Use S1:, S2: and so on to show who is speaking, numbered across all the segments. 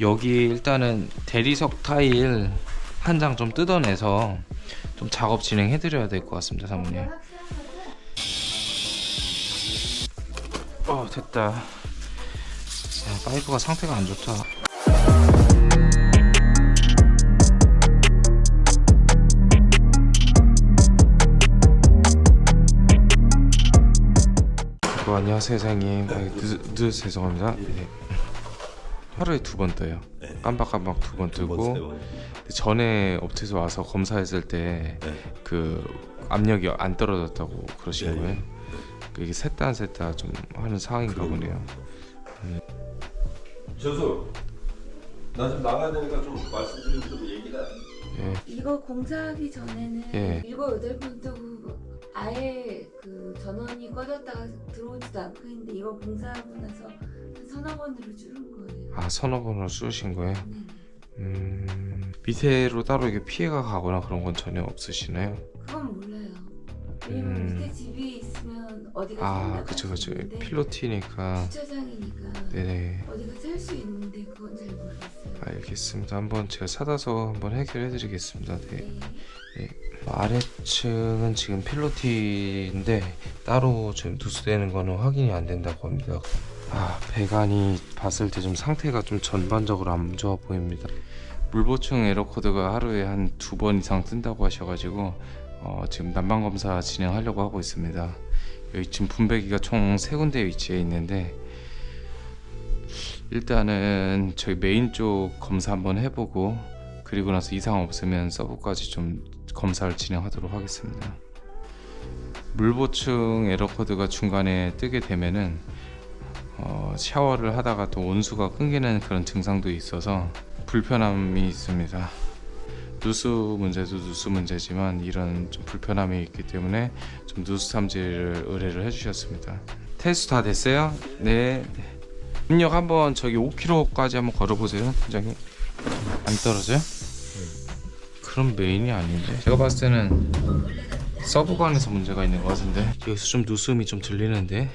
S1: 여기 일단은 대리석 타일 한 장 좀 뜯어내서 좀 작업 진행해 드려야 될 것 같습니다 사모님. 어 됐다. 야, 파이프가 상태가 안 좋다. 어, 안녕하세요 사장님. 아, 늦, 늦어서 죄송합니다. 네. 하루에 두 번 떠요 깜빡깜빡 두번 뜨고 근데 전에 업체에서 와서 검사했을 때그
S2: 네.
S1: 압력이 안 떨어졌다고 그러시는
S2: 네,
S1: 거예요 그 이게 셋다 안 셋다 좀 하는 상황인가. 보네요
S2: 현수 나좀 나가야 되니까 좀 말씀드리면 좀 얘기나
S1: 예.
S3: 이거 공사하기 전에는
S1: 예.
S3: 일곱 여덟 번 뜨고 아예 그 전원이 꺼졌다가 들어오지도 않고 했는데 이거 공사하고 나서 한 서너 번으로 줄은 거예요.
S1: 아 서너 번으로 쑤신 거예요?
S3: 네.
S1: 음 밑에로 따로 이게 피해가 가거나 그런 건 전혀 없으시나요?
S3: 그건 몰라요. 왜냐면
S1: 음.
S3: 밑에 집이 있으면 어디가
S1: 아 그쵸 그쵸 필로티니까
S3: 주차장이니까
S1: 네네
S3: 어디가 살 수 있는데 그건 잘 모르겠어요.
S1: 알겠습니다 한번 제가 찾아서 한번 해결해 드리겠습니다 네.
S3: 네.
S1: 아래층은 지금 필로티인데 따로 지금 누수되는 거는 확인이 안 된다고 합니다. 아 배관이 봤을 때 좀 상태가 좀 전반적으로 안 좋아 보입니다. 물보충 에러 코드가 하루에 한 두 번 이상 뜬다고 하셔가지고 어, 지금 난방 검사 진행하려고 하고 있습니다. 여기 지금 분배기가 총 세 군데 위치해 있는데 일단은 저희 메인 쪽 검사 한번 해보고 그리고 나서 이상 없으면 서브까지 좀 검사를 진행하도록 하겠습니다. 물보충 에러 코드가 중간에 뜨게 되면은 어, 샤워를 하다가 또 온수가 끊기는 그런 증상도 있어서 불편함이 있습니다. 누수 문제도 누수 문제지만 이런 좀 불편함이 있기 때문에 좀 누수 탐지를 의뢰를 해주셨습니다. 테스트 다 됐어요? 네. 입력 한번 저기 5km까지 한번 걸어보세요, 팀장님. 안 떨어져요? 그럼 메인이 아닌데. 제가 봤을 때는 서브관에서 문제가 있는 것 같은데. 여기서 좀 누수음이 좀 들리는데.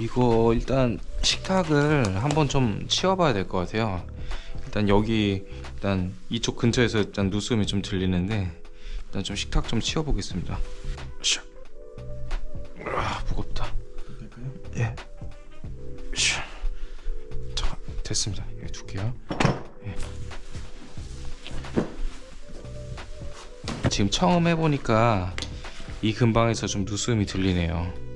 S1: 이거 일단 식탁을 한번 좀 치워봐야 될 것 같아요. 일단 여기 일단 이쪽 근처에서 일단 누수음이 좀 들리는데 일단 좀 식탁 좀 치워보겠습니다. 샤. 아 무겁다. 예. 됐습니다. 여기 둘게요. 예. 지금 처음 해보니까 이 근방에서 좀 누수음이 들리네요.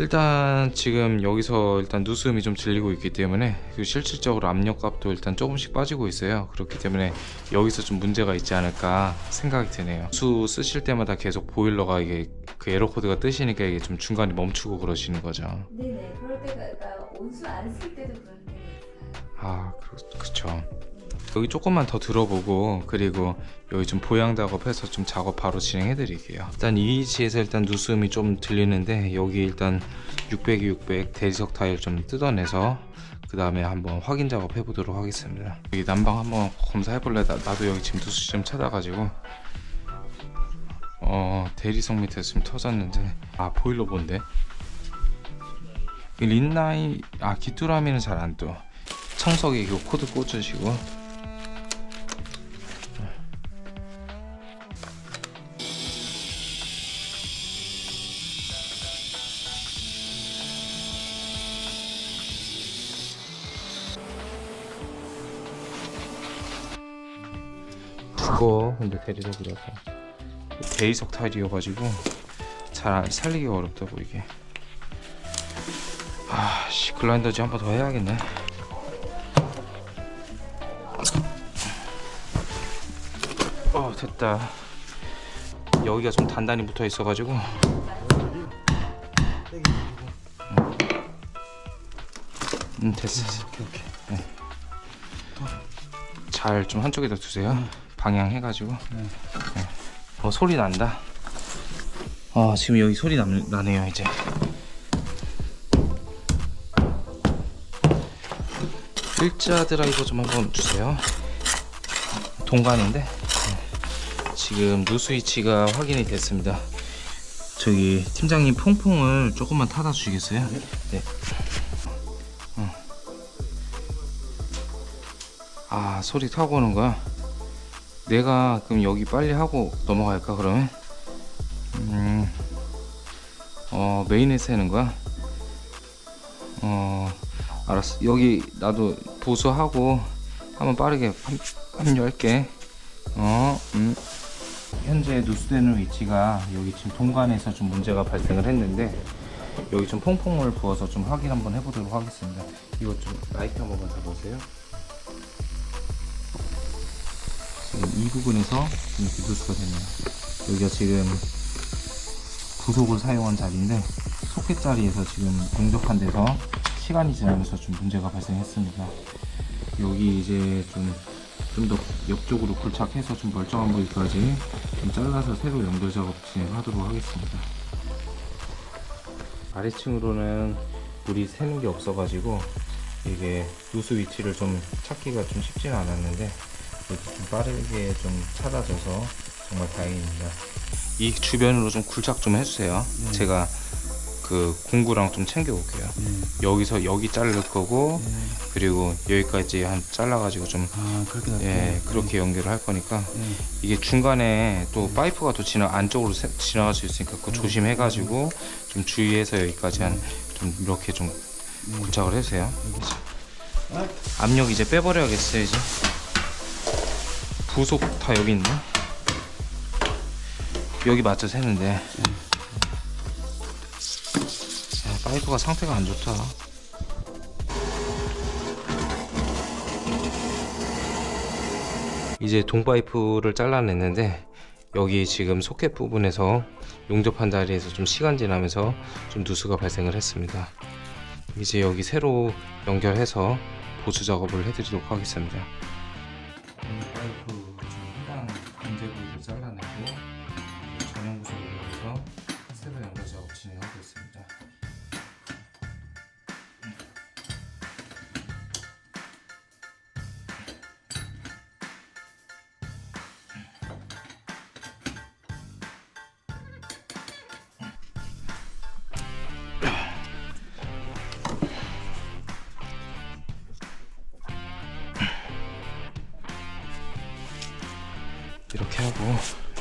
S1: 일단 지금 여기서 일단 누수음이 좀 들리고 있기 때문에 그 실질적으로 압력값도 일단 조금씩 빠지고 있어요. 그렇기 때문에 여기서 좀 문제가 있지 않을까 생각이 드네요. 수 쓰실 때마다 계속 보일러가 이게 그 에러 코드가 뜨시니까 이게 좀 중간에 멈추고 그러시는 거죠.
S3: 네네. 그럴 때가 그러니까 온수 안 쓸 때도 있어요.
S1: 아, 그, 그쵸. 여기 조금만 더 들어보고 그리고 여기 좀 보양 작업해서 좀 작업 바로 진행해 드릴게요. 일단 이 위치에서 일단 누수음이 좀 들리는데 여기 일단 600에 600 대리석 타일 좀 뜯어내서 그 다음에 한번 확인 작업 해보도록 하겠습니다. 여기 난방 한번 검사해 볼래? 나, 나도 여기 지금 누수 좀 찾아가지고 어 대리석 밑에 지금 터졌는데 아 보일러 본데 이 린라인 아 귀뚜라미는 잘 안 떠. 청소기 이거 코드 꽂으시고. 죽어. 근데 대리석이라서. 대리석 타일이어가지고 잘 안- 살리기가 어렵다고 이게. 아씨 글라인더지 한 번 더 해야겠네 됐다. 여기가 좀 단단히 붙어 있어가지고. 음 됐어. 네. 잘좀 한쪽에다 두세요. 방향 해가지고. 네. 어 소리 난다. 어 지금 여기 소리 나, 나네요 이제. 일자 드라이버 좀 한번 주세요. 동관인데? 네. 지금 누 스위치가 확인이 됐습니다 저기 팀장님 퐁퐁을 조금만 타다 주시겠어요? 네. 어. 아 소리 타고 오는 거야? 내가 그럼 여기 빨리 하고 넘어갈까 그러면? 음, 어 메인에서 하는 거야? 어 알았어 여기 나도 보수하고 한번 빠르게 합- 합류할게 어 음. 현재 누수되는 위치가 여기 지금 동간에서 좀 문제가 발생을 했는데 여기 좀 퐁퐁을 부어서 좀 확인 한번 해보도록 하겠습니다. 이거 좀 라이트 한 번만 잡아보세요. 지금 이 부분에서 좀 이렇게 누수가 되네요. 여기가 지금 부속을 사용한 자리인데 소켓 자리에서 지금 공접한 데서 시간이 지나면서 좀 문제가 발생했습니다. 여기 이제 좀 좀 더 옆쪽으로 굴착해서 좀 멀쩡한 부위까지 좀 잘라서 새로 연결 작업 진행하도록 하겠습니다. 아래층으로는 물이 새는 게 없어가지고 이게 누수 위치를 좀 찾기가 좀 쉽지는 않았는데 이렇게 좀 빠르게 좀 찾아져서 정말 다행입니다. 이 주변으로 좀 굴착 좀 해주세요. 제가 그 공구랑 좀 챙겨 올게요. 여기서 여기 자를 거고 그리고 여기까지 한 잘라가지고 좀
S4: 아 그렇게.
S1: 예, 그렇게 연결을 할 거니까
S4: 네.
S1: 이게 중간에 또 파이프가 또 지나 안쪽으로 새- 지나갈 수 있으니까 그거 조심해가지고 좀 주의해서 여기까지 한 좀 이렇게 좀 굴착을 해주세요. 압력 이제 빼버려야겠어요 이제. 부속 다 여기 있네. 여기 맞춰 세는데. 야, 파이프가 상태가 안 좋다. 이제 동파이프를 잘라냈는데 여기 지금 소켓 부분에서 용접한 자리에서 좀 시간 지나면서 좀 누수가 발생을 했습니다. 이제 여기 새로 연결해서 보수 작업을 해드리도록 하겠습니다. 하고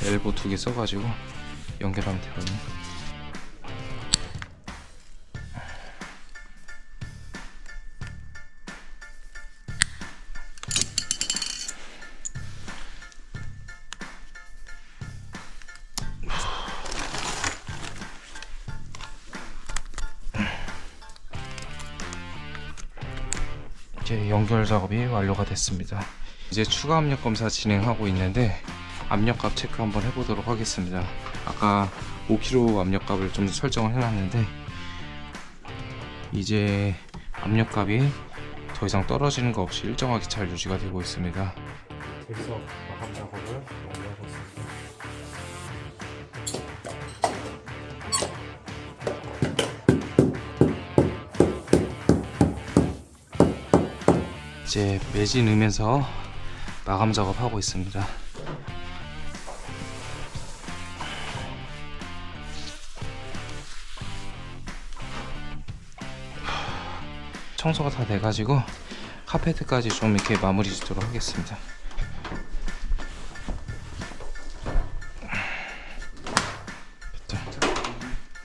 S1: 엘보 두 개 써가지고 연결하면 되거든요. 이제 연결 작업이 완료가 됐습니다. 이제 추가 압력 검사 진행하고 있는데 압력값 체크 한번 해보도록 하겠습니다. 아까 5kg 압력값을 좀 설정을 해놨는데 이제 압력값이 더 이상 떨어지는 거 없이 일정하게 잘 유지가 되고 있습니다. 그래서 마감 작업을 완료하고 있습니다. 이제 매진 넣으면서 마감 작업하고 있습니다. 청소가 다 돼가지고 카페트까지 좀 이렇게 마무리 짓도록 하겠습니다. 됐다.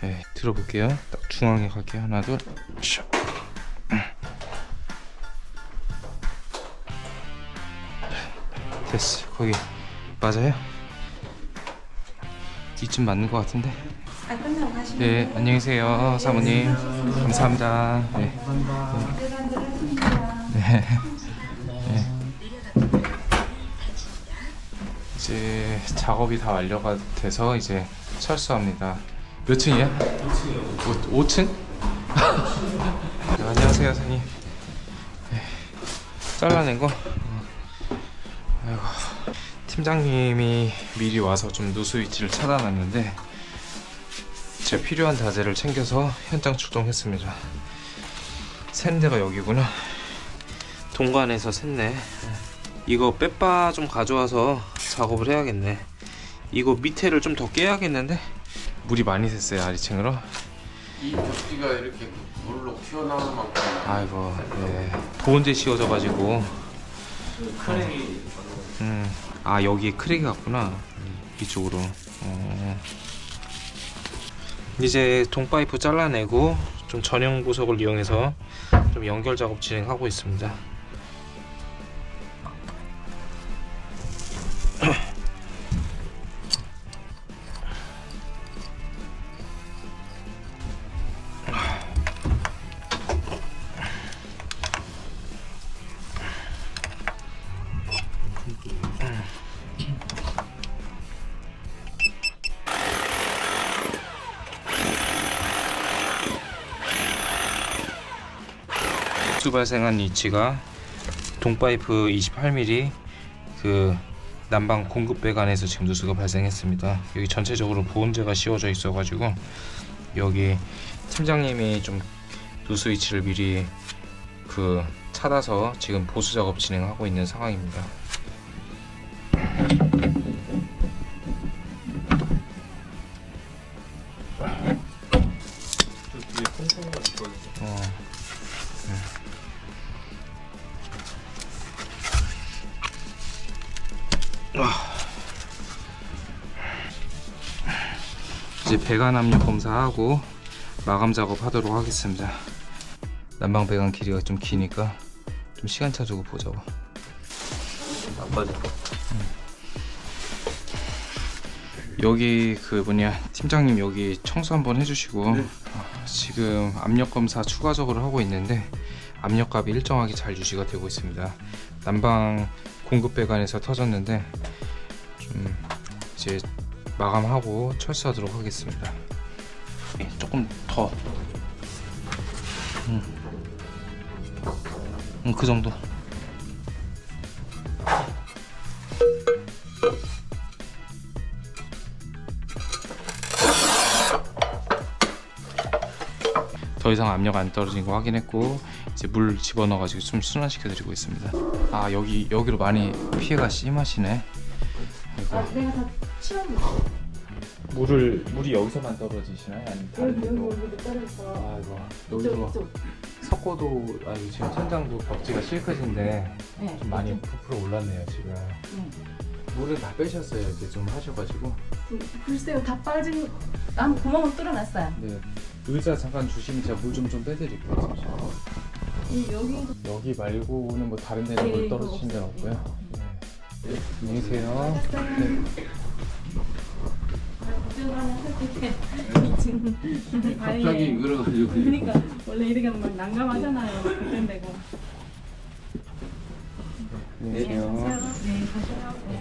S1: 네, 들어볼게요. 딱 중앙에 갈게요. 하나, 둘, 샥. 됐어. 거기 맞아요? 이쯤 맞는 것 같은데.
S3: 아 끝나고 가시면
S1: 네, 안녕히 계세요, 사모님. 감사합니다. 네.
S3: 하십니다.
S1: 네. 네. 이제 작업이 다 완료가 돼서 이제 철수합니다. 몇 층이야? 5층이요. 5, 층 안녕하세요, 선생님. 네. 잘라낸 거. 아이고. 팀장님이 미리 와서 좀 누수 위치를 찾아놨는데 제 필요한 자재를 챙겨서 현장 출동했습니다. 샌 데가 여기구나. 동관에서 샜네. 이거 빼빠 좀 가져와서 작업을 해야겠네. 이거 밑에를 좀 더 깨야겠는데 물이 많이 샜어요 아래층으로.
S4: 이 벽지가 이렇게 물로 튀어나오는 만큼
S1: 아이고 네. 보온재 씌워져가지고.
S4: 크랙이
S1: 음. 아 여기 크랙이 갔구나. 이쪽으로. 어. 이제 동파이프 잘라내고 좀 전용 부속을 이용해서 좀 연결 작업 진행하고 있습니다. 수 발생한 위치가 동파이프 28mm 그 난방 공급 배관에서 지금 누수가 발생했습니다. 여기 전체적으로 보온재가 씌워져 있어가지고 여기 팀장님이 좀 누수 위치를 미리 그 찾아서 지금 보수 작업 진행하고 있는 상황입니다. 이제 배관 압력 검사하고 마감 작업 하도록 하겠습니다. 난방 배관 길이가 좀 기니까 좀 시간차 주고 보자고.
S4: 안 빠져.
S1: 여기 그 뭐냐 팀장님 여기 청소 한번 해주시고
S2: 네.
S1: 어, 지금 압력 검사 추가적으로 하고 있는데 압력값이 일정하게 잘 유지가 되고 있습니다. 난방 공급 배관에서 터졌는데 좀 이제 마감하고 철수하도록 하겠습니다. 네, 조금 더. 음. 음, 그 정도. 더 이상 압력 안 떨어진 거 확인했고 이제 물 집어넣어 가지고 좀 순환시켜 드리고 있습니다. 아 여기 여기로 많이 피해가 심하시네. 아이고.
S3: 아, 치웠어.
S1: 물을 물이 여기서만 떨어지시나요? 아니면 다른
S3: 여기 여기
S1: 데도?
S3: 여기 떨어졌어.
S1: 아이고
S3: 이쪽
S1: 여기서
S3: 이쪽.
S1: 석고도 아니 지금 천장도 벽지가 실크진데
S3: 네.
S1: 좀 많이 부풀어 올랐네요 지금.
S3: 네.
S1: 물을 다 빼셨어요 이렇게 좀 하셔가지고.
S3: 그, 글쎄요 다 빠진. 난 구멍을 뚫어놨어요.
S1: 네 의자 잠깐 주시면 제가 물 좀 좀 빼드릴게요. 잠시만요.
S3: 이 여기도
S1: 여기 말고는 뭐 다른 데는
S3: 네,
S1: 물 떨어지신 데는
S3: 없어요.
S1: 없고요. 네. 안녕히 계세요. 네.
S4: 갑자기 그래가지고
S5: 그러니까 원래 이렇게 막 난감하잖아요. 그땐 되고.
S1: 안녕히 계세요.
S5: 네, 가세요. 네.